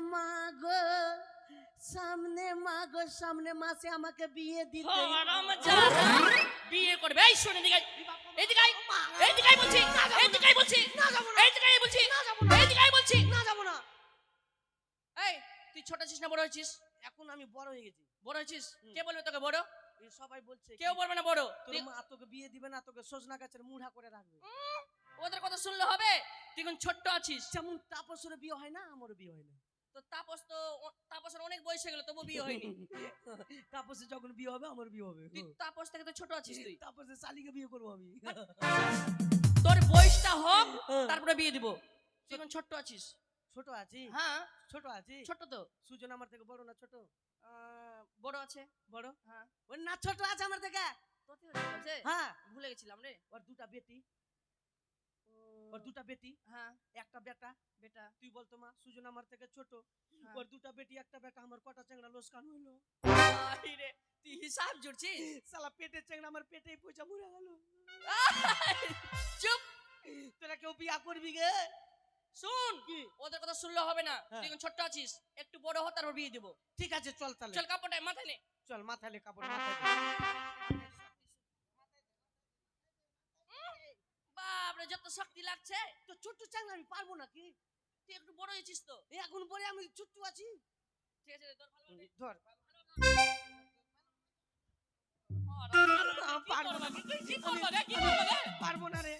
সামনে মা সামনে মা গো সামনে মাসে আমাকে বিয়ে দিতে বিয়ে করবে। এই শুনে দিকে এদিকে এদিকে বলছি। এদিকে বলছি। এদিকে আয় বলছি। এদিকে আয় বলছি। না যাব না। এই তুই ছোট আছিস না বড় হয়েছিস? এখন আমি বড় হয়ে গেছি। বড় হয়েছিস? কে বলবে তোকে বড়? সবাই বলছে কেউ বলবে না বড়। তোর তুই- মা তোকে বিয়ে দিবে না তোকে সজনা গাছের মুড়া করে রাখবে। ওদের কথা শুনলে হবে? তুই এখন ছোট্ট আছিস? যেমন তাপসের বিয়ে হয় না আমারও বিয়ে হয় না। তো তাপস তো তাপসের অনেক বয়স হয়ে গেল তবু বিয়ে হয়নি। তাপসে যখন বিয়ে হবে আমার বিয়ে হবে। তুই তাপস থেকে তো ছোট আছিস তুই। তাপসে শালিকে বিয়ে করব আমি। তোর বয়সটা হোক হ্যাঁ। তারপরে বিয়ে দিব। তুই এখন ছোট্ট আছিস। ছোট আছি? হ্যাঁ। ছোট আছি? ছোট তো। সুজন আমার থেকে বড় না ছোট? বড় আছে। বড়? হ্যাঁ। ওই না ছোট আছে আমার থেকে। হ্যাঁ। ভুলে গেছিলাম রে। ওর দুটা বেটি। ওর দুটা বেটি। হ্যাঁ। একটা বেটা। বেটা। তুই বলতো মা সুজন আমার থেকে ছোট। হ্যাঁ। ওর দুটা বেটি একটা বেটা আমার কটা চেংড়া লোসকান হইল রে, তুই হিসাব জুড়ছিস? সালা পেটে চেংড়া আমার পেটেই পয়সা মরে গেল। চুপ। তোরা কেউ বিয়া করবি গে? শুন কি? ওদের কথা শুনলে হবে না। হ্যাঁ। তুই এখন ছোট্ট আছিস একটু বড় হ তারপর বিয়ে দিব। ঠিক আছে চল তাহলে। চল কাপড়টায় মাথায় নে। চল মাথায় লে কাপড় মাথায় বাপরে যত শক্তি লাগছে তো ছোট্ট আমি পারব নাকি তুই একটু বড় হয়েছিস তো এখন পরে আমি ছোট্ট আছি ঠিক আছে। ধর পারব না। কি- কি- কি করবা রে? কি করবা রে? পারব না রে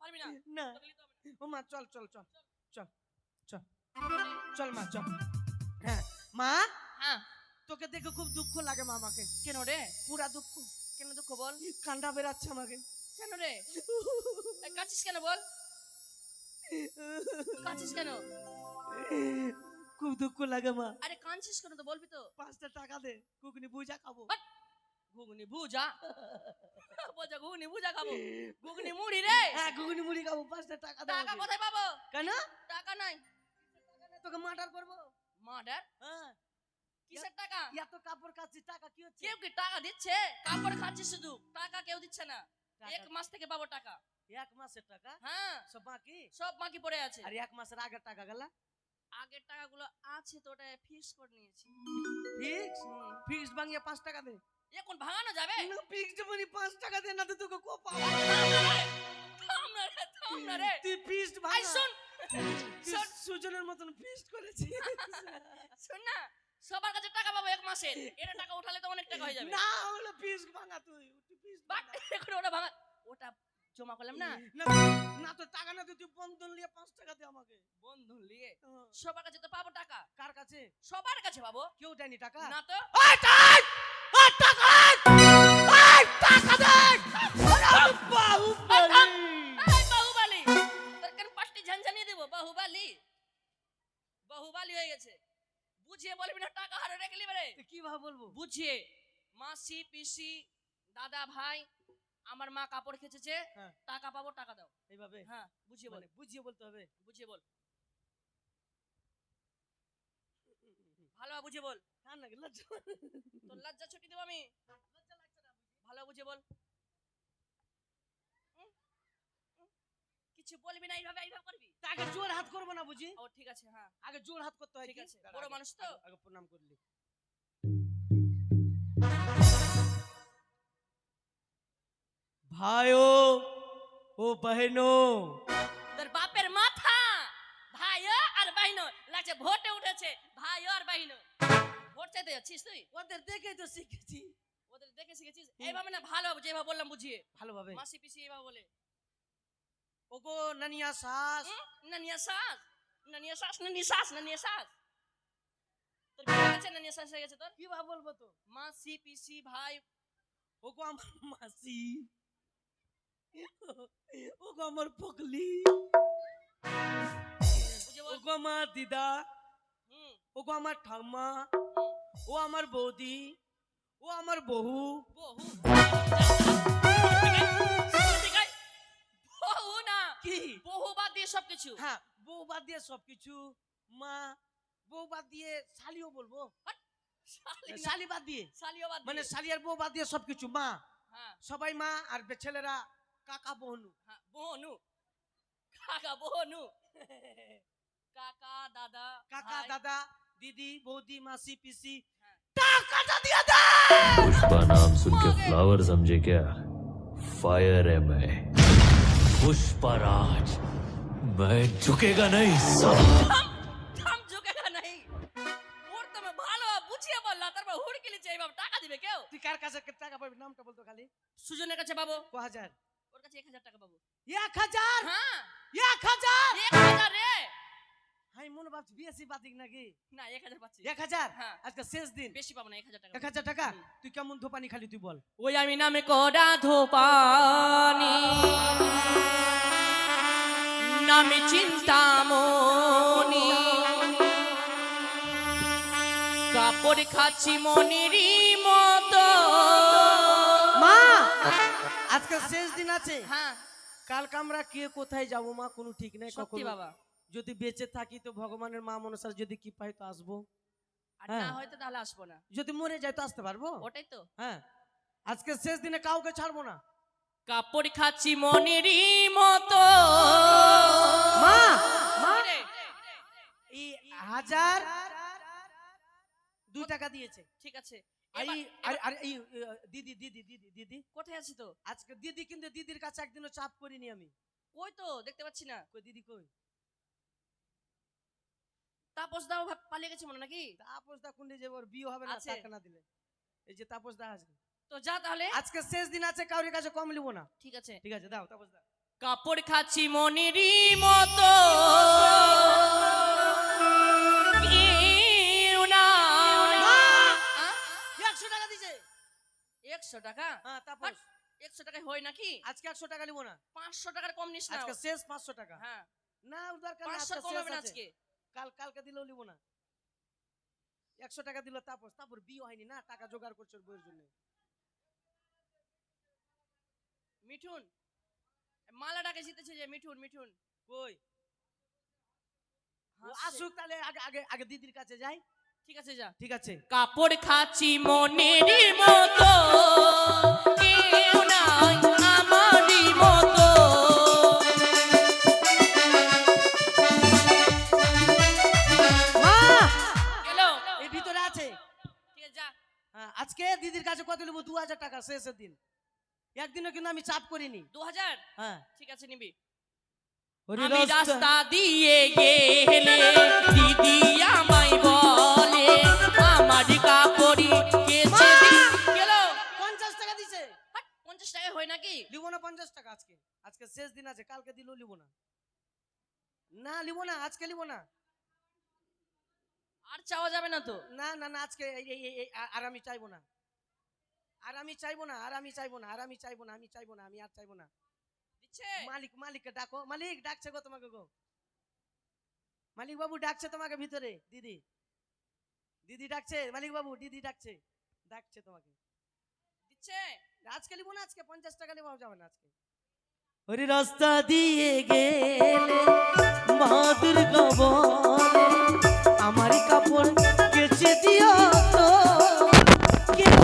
পারবি না না তোকে নিতে হবে না। ও মা চল চল চল চল চল চল মা চল হ্যাঁ মা হ্যাঁ তোকে দেখে খুব দুঃখ লাগে মা আমাকে কেন রে পুরা দুঃখ কেন দুঃখ বল কান্ডা বেরাচ্ছে আমাকে কেন রে? এই কেন বল? কাছিস কেন? খুব দুঃখ লাগে মা। আরে কাঁদছিস কেন তো বলবি তো। পাঁচটা টাকা দে কুকুনি বুঝা খাব। ঘুগনি ভুজা? বলছে ঘুগনি ভুজা খাব। ঘুগনি মুড়ি রে। হ্যাঁ কুকুনি মুড়ি খাব পাঁচটা টাকা দে টাকা কোথায় পাবো? কেন? টাকা নাই। তোকে মার্ডার করব। মার্ডার হ্যাঁ। কিসের টাকা? এত কাপড় কাচ্ছি টাকা কি হচ্ছে? কেউ কি টাকা দিচ্ছে? কাপড় খাচ্ছিস শুধু। টাকা কেউ দিচ্ছে না। এক মাস থেকে পাবো টাকা। এক মাসের টাকা? হ্যাঁ। সব বাকি? সব বাকি পড়ে আছে। আর এক মাসের আগের টাকা গেলা আগের টাকাগুলো আছে তো ওটা ফিক্স করে নিয়েছি। ফিক্স ফিক্স ভাঙিয়ে পাঁচ টাকা দে। এখন ভাঙানো যাবে? ফিক্সড মানে পাঁচ টাকা দে না তো তোকে কো পাবো থাম না রে। তুই ফিক্সড ভাঙা। শুন। সুজনের মতন ফিক্সড করেছি। শোন না সবার কাছে টাকা পাবো এক মাসের। এটা টাকা উঠালে তো অনেক টাকা হয়ে যাবে। না হলো ফিক্সড ভাঙা তুই। বাট এখন ওটা ভাঙা ওটা জমা করলাম না। না তো টাকা না তুই বন্ধন নিয়ে পাঁচ টাকা দে আমাকে। বন্ধন নিয়ে। সবার কাছে তো পাবো টাকা। কার কাছে? সবার কাছে পাবো। কেউ দেয়নি টাকা? না তো। বাহুবলী! এই বাহুবালি! কেন পাঁচটি ঝানঝানিয়ে দেবো? বাহুবালি! বাহুবালি হয়ে গেছে। বুঝিয়ে বলবি না টাকা হারে রেখে লিবে রে তো কীভাবে বলব? বুঝিয়ে। মাসি পিসি দাদা ভাই আমার মা কাপড় খেচেছে হ্যাঁ। টাকা পাবো টাকা দাও। এইভাবে? হ্যাঁ বুঝিয়ে বল। মানে বুঝিয়ে বলতে হবে? বুঝিয়ে বল। ভালো বুঝিয়ে বল। কার নাকি? লজ্জা তোর লজ্জা ছুটি দেবো আমি? লজ্জা লাগছে না ভালো বুঝিয়ে বল। কিছু বলবি না এইভাবে এইভাবে করবি? আগে জোর হাত করব না বুঝি? ও ঠিক আছে হ্যাঁ। আগে জোর হাত করতে হয় ঠিক আছে। বড় মানুষ তো? আগে প্রণাম করলি। ভাইও ও বহেনো তোর বাপের মাথা ভাইও আর বাহিনো লাগছে ভোটে উঠেছে ভাইও আর বাহিনো ভোট চাইতে যাচ্ছিস তুই ওদের দেখেই তো শিখেছি ওদের দেখে শিখেছিস এইভাবে না ভালো যেভাবে বললাম বুঝিয়ে ভালোভাবে মাসি পিসি এইভাবে বলে ওগো নানিয়া শাস? নানিয়া শ্বাস নানিয়া শ্বাস নানিয়া শ্বাস নানিয়া শ্বাস তোর বিয়ে গেছে নানিয়া শ্বাস হয়ে গেছে তোর কীভাবে বলব তো মাসি পিসি ভাই ওগো আমার মাসি ওগো আমার পকলি ওগো আমার দিদা। হুম। ওগো আমার ঠাম্মা। ও আমার বৌদি। ও আমার বহু। বহু। না। কি? বহু বাদ দিয়ে সবকিছু। হ্যাঁ বউ বাদ দিয়ে সবকিছু। মা বউ বাদ দিয়ে শালিও বলব। শালি বাদ দিয়ে। শালিও বাদ মানে। শালি আর বউ বাদ দিয়ে সবকিছু। মা হ্যাঁ। সবাই মা আর ছেলেরা কাকা বহনু হ্যাঁ বোনু কাকা বোনু কাকা দাদা কাকা ভাই। দাদা দিদি বৌদি মাসি পিসি হ্যাঁ। টাকাটা দিয়ে দে पुष्पा नाम सुन के मांगे। फ्लावर समझे क्या फायर है मैं पुष्पा राज मैं झुकेगा नहीं साला থাম থাম ঝুঁকেগা নাই ওর তুমি ভালো বুঝিয়ে বললা তারপর হুড়কিলি চাই বাবা টাকা দিবে কেউ তুই কার কাছে টাকা পাবি নামটা বলতো খালি সুজনের কাছে পাবো ক হাজার ওর কাছে এক হাজার টাকা পাবো। এক হাজার? হ্যাঁ। রে! আমি মনে ভাবছি বিএসসি বাদিক নাকি? না এক হাজার পাচ্ছি। এক হাজার? হ্যাঁ। আজকে শেষ দিন। বেশি পাবো না এক হাজার টাকা এক হাজার টাকা? তুই কেমন ধোপানি খালি তুই বল। ওই আমি নামে করা ধোপানি। নামে চিন্তামণি। কাপড় খাচ্ছি মনিরই মতো। আজকে শেষ দিন আছে। হ্যাঁ। কালকে আমরা কে কোথায় যাব মা? কোনো ঠিক নেই সত্যি বাবা। যদি বেঁচে থাকি তো ভগবানের মা মনসার যদি কি পাই তো আসব। আর হ্যাঁ। না হয়তো তাহলে আসব না। যদি মরে তো আসতে পারব? ওটাই তো। হ্যাঁ। আজকে শেষ দিনে কাউকে ছাড়বো না। কাপড় খাচ্ছি মনিরই মতো। মা! মা এই হাজার দুই টাকা দিয়েছে। ঠিক আছে। দিদি দিদি দিদি দিদি। কোথায় আছি তো? আজকে দিদি কিন্তু দিদির কাছে একদিনও চাপ করিনি আমি। কই তো? দেখতে পাচ্ছি না। কই দিদি কই? তাপস দাও পালিয়ে গেছে মনে নাকি? তাপস দা কুন্ডে যে ওর বিয়ে হবে না টাকা না দিলে। এই যে তাপস দা আছে তো যা তাহলে। আজকে শেষ দিন আছে কাউরির কাছে কম লিবো না। ঠিক আছে। ঠিক আছে দাও তাপস দা। কাপড় খাচ্ছি মনিরই মতো। একশো টাকা? হ্যাঁ তাপস একশো টাকায় হয় নাকি? আজকে একশো টাকা লিবো না। পাঁচশো টাকার কম নিস না। আজকে শেষ পাঁচশো টাকা। হ্যাঁ। না দরকার পাঁচশো আজকে কম হবে না আজকে। কাল কালকে দিলেও লিবো না। একশো টাকা দিল তাপস তারপর বিয়ে হয়নি না টাকা জোগাড় করছে ওর বইয়ের জন্য। মিঠুন মালাটাকে জিতেছে যে মিঠুন মিঠুন। কই? আসুক তাহলে আগে আগে আগে দিদির কাছে যাই। ঠিক আছে যা। ঠিক আছে। কাপড় খাচ্ছি মনেরই মতো কেউ নাই আমারই মতো। মা! এই ভিতরে আছে। ঠিক আছে যা। হ্যাঁ, আজকে দিদির কাছে কত নেব? দু হাজার টাকা শেষের দিন। একদিনও কিন্তু আমি চাপ করিনি। দু হাজার? হ্যাঁ। ঠিক আছে নিবি। আমি রাস্তা দিয়ে গেলে দিদি শেষ দিন আছে কালকে দিলেও লিবো না। না লিবো না আজকে লিবো না। আর চাওয়া যাবে না তো? না না না আজকে আর- আমি চাইব না। আর আমি চাইব না আর আমি চাইব না আর আমি চাইব না আমি চাইব না আমি আর চাইব না। মালিক মালিককে ডাকো। মালিক ডাকছে গো তোমাকে গো। মালিক বাবু ডাকছে তোমাকে ভিতরে দিদি। দিদি ডাকছে মালিক বাবু দিদি ডাকছে ডাকছে তোমাকে। দিচ্ছে। আজকে লিবো না আজকে পঞ্চাশ টাকা লিবো যাবে না আজকে। ওরে রাস্তা দিয়ে গেলে মাদুর গবলে আমার কাপড় কেচে দিও তো। কেউ